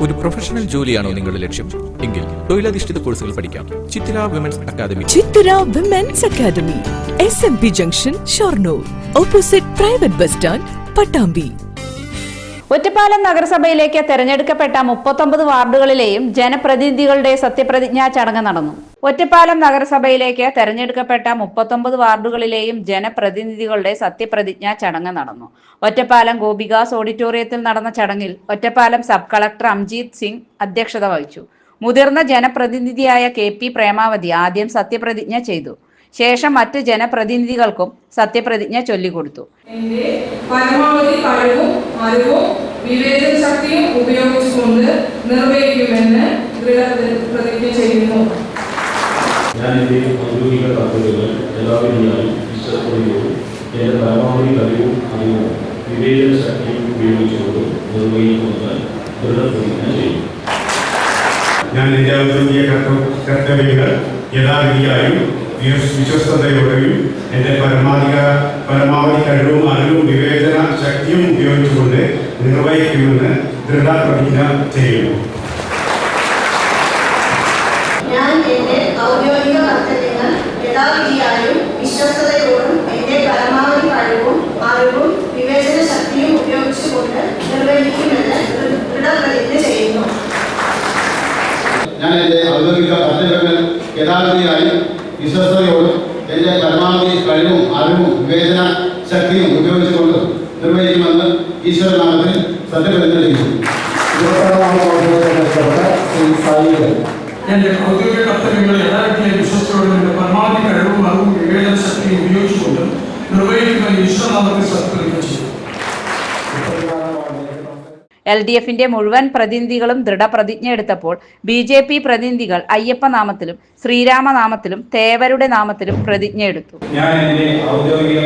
ഒരു പ്രൊഫഷണൽ ജോലിയാണോ നിങ്ങളുടെ ലക്ഷ്യം? എങ്കിൽ തൊഴിലധിഷ്ഠിത കോഴ്സുകൾ പഠിക്കാം. Chithira women's academy Chithira women's academy S M P junction Shoranur opposite private bus stand Pattambi Ottapalam നഗരസഭയിലേക്ക് തെരഞ്ഞെടുക്കപ്പെട്ട മുപ്പത്തൊമ്പത് വാർഡുകളിലെയും ജനപ്രതിനിധികളുടെ സത്യപ്രതിജ്ഞാ ചടങ്ങ് നടന്നു. ഒറ്റപ്പാലം നഗരസഭയിലേക്ക് തെരഞ്ഞെടുക്കപ്പെട്ട മുപ്പത്തൊമ്പത് വാർഡുകളിലെയും ജനപ്രതിനിധികളുടെ സത്യപ്രതിജ്ഞാ ചടങ്ങ് നടന്നു. ഒറ്റപ്പാലം ഗോപികാസ് ഓഡിറ്റോറിയത്തിൽ നടന്ന ചടങ്ങിൽ ഒറ്റപ്പാലം സബ് കളക്ടർ അംജീത് സിംഗ് അധ്യക്ഷത വഹിച്ചു. മുതിർന്ന ജനപ്രതിനിധിയായ കെ പി പ്രേമാവതി ആദ്യം സത്യപ്രതിജ്ഞ ചെയ്തു. ശേഷം മറ്റ് ജനപ്രതിനിധികൾക്കും സത്യപ്രതിജ്ഞ ചൊല്ലിക്കൊടുത്തു. എന്റെ പരമാവധി കഴിവും അറിവും വിവേചന ശക്തിയും ഉപയോഗിച്ചുകൊണ്ട് നിർവഹിക്കുമെന്ന് ദൃഢപ്രതിജ്ഞ ചെയ്യുന്നു. ഞാൻ എന്റെ ഔദ്യോഗിക കർത്തവ്യങ്ങൾ എന്റെ പരമാവധി കഴിവും അറിവും വിവേചന ശക്തിയും ഉപയോഗിച്ചുകൊണ്ട് നിർവഹിക്കുമെന്ന് ദൃഢപ്രതിജ്ഞ ചെയ്യും ഞാൻ എന്റെ ഔദ്യോഗിക കർത്തവ്യങ്ങൾ യഥാവിധിയായും വിശ്വസ്തയോടെയും എന്റെ പരമാധിക പരമാവധി കഴിവും അറിവും വിവേചന ശക്തിയും ഉപയോഗിച്ചുകൊണ്ട് നിർവഹിക്കുമെന്ന് ദൃഢപ്രതിജ്ഞ ചെയ്യുന്നു. ഞാൻ എന്റെ ഔദ്യോഗിക കർത്തവ്യങ്ങൾ യഥാവിധിയായും വിശ്വസ്തയോടും എന്റെ പരമാവധി കഴിവും അറിവും വിവേചന ശക്തിയും ഉപയോഗിച്ചുകൊണ്ട് നിർവഹിക്കുമെന്ന് ദൃഢപ്രതിജ്ഞ ചെയ്യുന്നു. ഞാൻ എന്റെ ഔദ്യോഗിക കർത്തവ്യങ്ങൾ യഥാർത്ഥിയായും വിശ്വസ്തയോടും എന്റെ പരമാവധി കഴിവും അറിവും വിവേചന ശക്തിയും ഉപയോഗിച്ചുകൊണ്ട് നിർവഹിക്കുമെന്ന് ഈശ്വരനാമത്തിൽ സത്യപ്രതിജ്ഞ ചെയ്യുന്നു എന്റെ ഔദ്യോഗിക കർത്തവ്യങ്ങൾ യഥാർത്ഥത്തിലെ വിശ്വസ്തയോടും എന്റെ പരമാവധി കഴിവും അറിവും വിവേചന ശക്തിയും ഉപയോഗിച്ചുകൊണ്ട് നിർവഹിക്കുന്ന ഈശ്വരനാമത്തിൽ സത്പ്രതിജ്ഞ ചെയ്യും എൽ ഡി എഫിന്റെ മുഴുവൻ പ്രതിനിധികളും ദൃഢപ്രതിജ്ഞ എടുത്തപ്പോൾ ബി ജെ പി പ്രതിനിധികൾ അയ്യപ്പ നാമത്തിലും ശ്രീരാമനാമത്തിലും തേവരുടെ നാമത്തിലും പ്രതിജ്ഞ എടുത്തു. ഞാൻ എന്റെ ഔദ്യോഗിക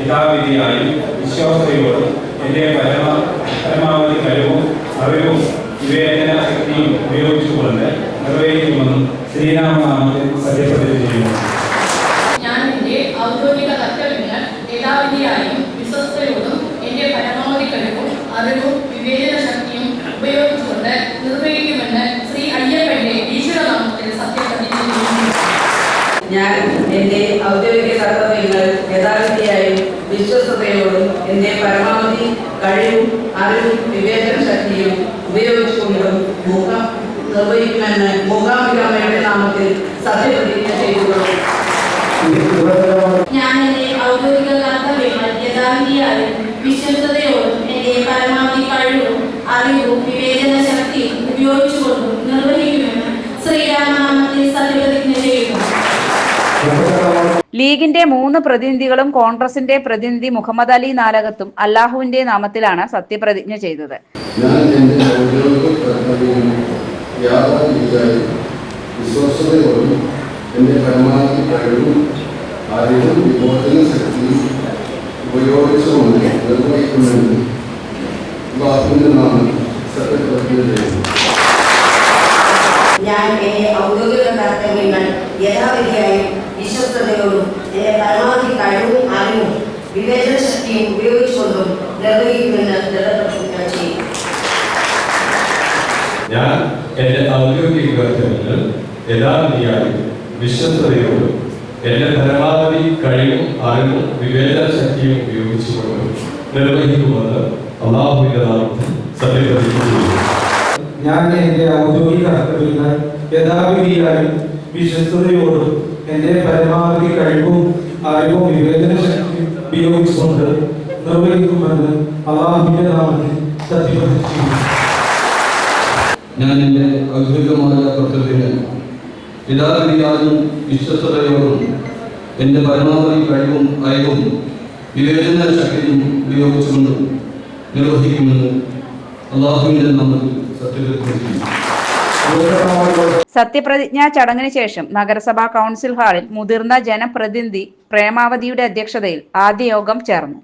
യഥാവിധിയായും വിശ്വാസതയോടും പരമാവധി വിവേചന ശക്തിയും ഉപയോഗിച്ചുകൊണ്ട് ശ്രീരാമനാമത്തിൽ ചെയ്യുന്നു ഞാൻ എന്റെ ഔദ്യോഗിക കർത്തവ്യങ്ങൾ യഥാവിധിയായും വിശ്വസ്തയോടും എന്റെ പരമാവധി കഴിവും അറിവും വിവേചന ശക്തിയും ഉപയോഗിച്ചുകൊണ്ട് നിർവഹിക്കുമെന്ന് ശ്രീ അയ്യപ്പന്റെ ഈശ്വരനാമത്തിൽ സത്യപ്രതിജ്ഞ ചെയ്യുന്നു ഞാൻ എന്റെ ഔദ്യോഗിക കർത്തവ്യങ്ങൾ യഥാവിധിയായും എന്റെ പരമാവധി കഴിവും അറിവും വിവേചന ശക്തിയും ഉപയോഗിച്ചുകൊണ്ടും മുഖം നിർവഹിക്കുമെന്ന് മൂകാംബികമ്മയുടെ നാമത്തിൽ സത്യപ്രതിജ്ഞ ചെയ്തുകൊള്ളും ഞാൻ എന്റെ ഔദ്യോഗിക കർത്തവ്യങ്ങൾ യഥാർത്ഥിയായും വിശ്വസ്തയോടും എന്റെ പരമാവധി കഴിവും അറിവും വിവേചന ശക്തിയും ഉപയോഗിച്ചുകൊണ്ടും നിർവഹിക്കുമെന്ന് ശ്രീരാമനാമത്തിൽ സത്യപ്രതിജ്ഞ ചെയ്യുന്നു ലീഗിന്റെ മൂന്ന് പ്രതിനിധികളും കോൺഗ്രസിന്റെ പ്രതിനിധി മുഹമ്മദ് അലി നാലകത്തും അല്ലാഹുവിന്റെ നാമത്തിലാണ് സത്യപ്രതിജ്ഞ ചെയ്തത്. ഞാൻ എന്റെ ഔദ്യോഗിക കർത്തവ്യങ്ങൾ യഥാവിധിയായും എന്റെ പരമാവധി കഴിവും അറിവും വിവേചന ശക്തിയും ഉപയോഗിച്ചുകൊണ്ടും നിർവഹിക്കുമെന്ന് ദൃഢപ്രതിജ്ഞ ചെയ്യും. ഞാൻ എന്റെ ഔദ്യോഗിക കർത്തവ്യങ്ങൾ യഥാവിധിയായും വിശ്വസ്തയോടും എന്റെ പരമാവധി കഴിവും അറിവും വിവേചന ശക്തിയും ഉപയോഗിച്ചുകൊണ്ടും നിർവഹിക്കുമെന്ന് അള്ളാഹുവിന്റെ നാമത്തിൽ സത്യപ്രതിജ്ഞ ചെയ്യുന്നു ഞാൻ എന്റെ ഔദ്യോഗിക കർത്തവ്യങ്ങൾ യഥാവിധിയായും വിശ്വസ്തയോടും എന്റെ പരമാവധി കഴിവും അറിവും വിവേചന ഉപയോഗിച്ചുകൊണ്ട് നിർവഹിക്കുമെന്ന് അള്ളാഹുവിന്റെ നാമത്തിൽ സത്യപ്രതിജ്ഞ ഞാൻ എന്റെ ഔദ്യോഗികമായ കർത്തവ്യം യഥാവിധിയായും വിശ്വസ്തയോടും എന്റെ പരമാവധി കഴിവും അയവും വിവേചന ശക്തിയും ഉപയോഗിച്ചുകൊണ്ട് നിർവഹിക്കുമെന്ന് അള്ളാഹുവിന്റെ നാമത്തിൽ സത്യപ്രതിജ്ഞ ചെയ്യുന്നു. സത്യപ്രതിജ്ഞാ ചടങ്ങിന് ശേഷം നഗരസഭാ കൗൺസിൽ ഹാളിൽ മുതിർന്ന ജനപ്രതിനിധി പ്രേമാവതിയുടെ അധ്യക്ഷതയിൽ ആദ്യ യോഗം ചേർന്നു.